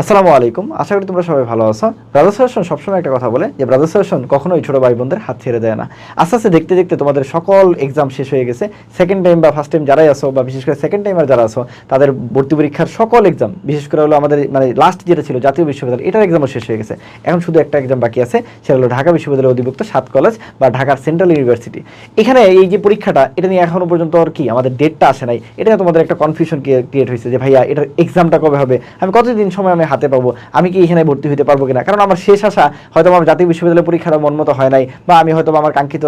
আসসালামু আলাইকুম। আশা করি তোমরা সবাই ভালো আছো। ব্রাদার্স ফ্যাশন সবসময় একটা কথা বলে যে ব্রাদার্স ফ্যাশন কখনোই ছোট ভাই বোনদের হাত ছেড়ে দেয় না। আস্তে আস্তে দেখতে দেখতে তোমাদের সকল এক্সাম শেষ হয়ে গেছে। সেকেন্ড টাইম বা ফার্স্ট টাইম যারাই আসো বা বিশেষ করে সেকেন্ড টাইমার যারা আসো তাদের ভর্তি পরীক্ষার সকল এক্সাম বিশেষ করে হলো আমাদের মানে লাস্ট যেটা ছিল জাতীয় বিশ্ববিদ্যালয়, এটার এক্সামও শেষ হয়ে গেছে। এখন শুধু একটা এক্সাম বাকি আছে, সেটা হলো ঢাকা বিশ্ববিদ্যালয়ের অধিভুক্ত সাত কলেজ বা ঢাকার সেন্ট্রাল ইউনিভার্সিটি এখানে এই যে পরীক্ষাটা, এটা নিয়ে এখনও পর্যন্ত আর কি আমাদের ডেটটা আসে নাই। এটা তোমাদের একটা কনফিউশন ক্রিয়েট হয়েছে যে, ভাইয়া, এটার এক্সামটা কবে হবে? আমি কতদিন সময় আমি হাতে পাবো। আমি কি এখানে ভর্তি হতে পারব কিনা? কারণ আমার শেষ আশা হয়তো আমার জাতীয় বিশ্ববিদ্যালয় পরীক্ষাটা মন মতো হয় নাই, বা আমি হয়তো আমার কাঙ্ক্ষিত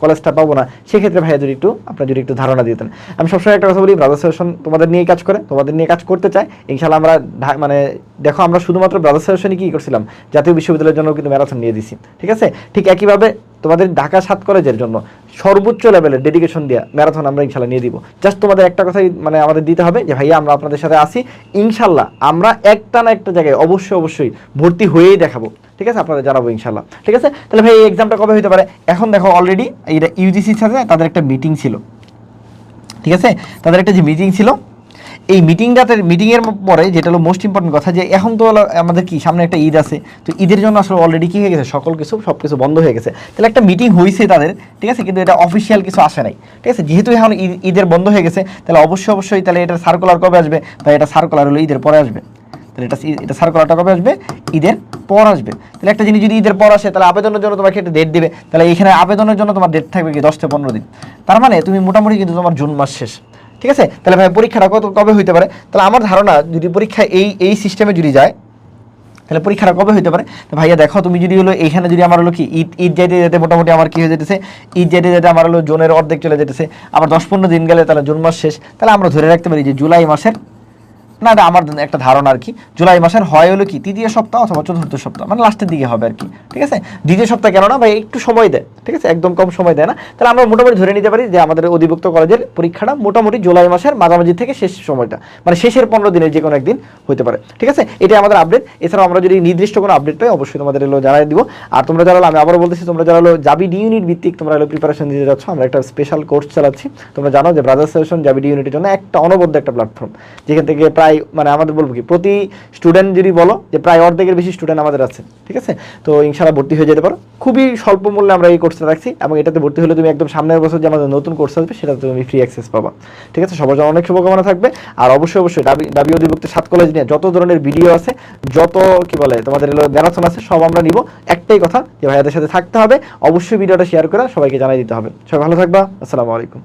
কলেজটা পাবো না। সেক্ষেত্রে ভাইয়া যদি একটু, আপনার যদি একটু ধারণা দিতেন। আমি সবসময় একটা কথা বলি ব্রাদার্স ফ্যাশন তোমাদের নিয়ে কাজ করে, তোমাদের নিয়ে কাজ করতে চাই ইনশাল্লাহ আমরা মানে দেখো আমরা শুধুমাত্র ব্রাদার্স ফ্যাশনে কি করছিলাম? জাতীয় বিশ্ববিদ্যালয়ের জন্য কিন্তু ম্যারাথন নিয়ে দিছি। ঠিক আছে? ঠিক একইভাবে তোমাদের ঢাকা সাত কলেজের জন্য সর্বোচ্চ লেভেলের ডেডিকেশন দেওয়া ম্যারাথন আমরা ইনশাল্লাহ নিয়ে দিব। জাস্ট তোমাদের একটা কথাই মানে আমাদের দিতে হবে যে, ভাইয়া, আমরা আপনাদের সাথে আসি ইনশাল্লাহ আমরা একটা না একটা জায়গায় অবশ্যই অবশ্যই ভর্তি হয়েই দেখাবো। ঠিক আছে? আপনাদের জানাব ইনশাল্লাহ। ঠিক আছে? তাহলে ভাই, এই এক্সামটা কবে হতে পারে? এখন দেখো অলরেডি এইটা ইউজিসির সাথে তাদের একটা মিটিং ছিল। ঠিক আছে? তাদের একটা যে মিটিং ছিল এই মিটিংটাতে, মিটিংয়ের পরে যেটা হলো মোস্ট ইম্পর্টেন্ট কথা যে এখন তো আমাদের কি, সামনে একটা ঈদ আছে, তো ঈদের জন্য আসলে অলরেডি কি হয়ে গেছে? সকল কিছু, সব কিছু বন্ধ হয়ে গেছে। তাহলে একটা মিটিং হয়েছে তাদের, ঠিক আছে? কিন্তু এটা অফিসিয়াল কিছু আসে নাই, ঠিক আছে? যেহেতু এখন ঈদ- ঈদের বন্ধ হয়ে গেছে, তাহলে অবশ্যই অবশ্যই তাহলে এটা সার্কুলার কবে আসবে? বা এটা সার্কুলার হলো ঈদের পরে আসবে। তাহলে এটা এটা সার্কুলারটা কবে আসবে? ঈদের পর আসবে। তাহলে একটা জিনিস যদি ঈদের পর আসে, তাহলে আবেদনের জন্য তোমাকে একটা ডেট দেবে। তাহলে এখানে আবেদনের জন্য তোমার ডেট থাকবে কি, দশ থেকে পনেরো দিন। তার মানে তুমি মোটামুটি কিন্তু তোমার জুন মাস শেষ। ঠিক আছে? তাহলে ভাই পরীক্ষাটা কত, কবে হইতে পারে? তাহলে আমার ধারণা যদি পরীক্ষা এই এই সিস্টেমে যদি যায়, তাহলে পরীক্ষাটা কবে হইতে পারে? তো ভাইয়া দেখো, তুমি যদি হলো এইখানে যদি আমার হলো কি, ঈদ ঈদ যাইতে যেতে মোটামুটি আমার কি হয়ে যেতেছে? ঈদ যাইতে যেতে আমার হলো জুনের অর্ধেক চলে যেতেছে। আবার দশ পনেরো দিন গেলে তাহলে জুন মাস শেষ। তাহলে আমরা ধরে রাখতে পারি যে জুলাই মাসের না এটা আমার একটা ধারণা আর কি। জুলাই মাসের হয় হলো কি? তৃতীয় সপ্তাহ অথবা চতুর্থ সপ্তাহ? মানে লাস্টের দিকে হবে আর কি। ঠিক আছে? দ্বিতীয় সপ্তাহ কেন না? ভাই, একটু সময় দেয়। ঠিক আছে? একদম কম সময় দেয় না। তাহলে আমরা মোটামুটি ধরে নিতে পারি যে আমাদের অধিভুক্ত কলেজের পরীক্ষাটা মোটামুটি জুলাই মাসের মাঝামাঝি থেকে শেষ সময়টা। মানে শেষের পনেরো দিনের যে কোনো একদিন হতে পারে। ঠিক আছে? এটাই আমাদের আপডেট এছাড়াও আমরা যদি নির্দিষ্ট কোনো আপডেট পাই, অবশ্যই তোমাদের এলো জানাই দিব। আর তোমরা যারা আমি আবারও বলতেছি, তোমরা যারা হলো জাবি ডি ইউনিট ভিত্তিক তোমরা হলো প্রিপারেশন দিতে যাচ্ছ, আমরা একটা স্পেশাল কোর্স চালাচ্ছি। তোমরা জানো যে ব্রাদার্স সেশন জাবি ডি ইউনিটের জন্য একটা অনবদ্য একটা প্ল্যাটফর্ম যেখান থেকে প্রায় মানে আমাদের বলব কি, প্রতি স্টুডেন্ট যদি বলো যে প্রায় অর্ধেকের বেশি স্টুডেন্ট আমাদের আছে, ঠিক আছে? তো ইনশাল্লাহ ভর্তি হয়ে যেতে পারো। খুবই স্বল্প মূল্যে আমরা এই কোর্সটা রাখছি এবং এটাতে ভর্তি হলে তুমি একদম সামনের বছর যে আমাদের নতুন কোর্স আসবে, সেটাতে তুমি ফ্রি অ্যাক্সেস পাবা। ঠিক আছে? সবার জন্য অনেক শুভকামনা থাকবে। আর অবশ্যই অবশ্যই দাবি অধিভুক্ত সাত কলেজ নিয়ে যত ধরনের ভিডিও আছে, যত কি বলে, তোমাদের ম্যারাথন আছে, সব আমরা নিব। একটাই কথা যে ভাইয়াদের সাথে থাকতে হবে। অবশ্যই ভিডিওটা শেয়ার করে সবাইকে জানাই দিতে হবে। সবাই ভালো থাকবা। আসসালামু আলাইকুম।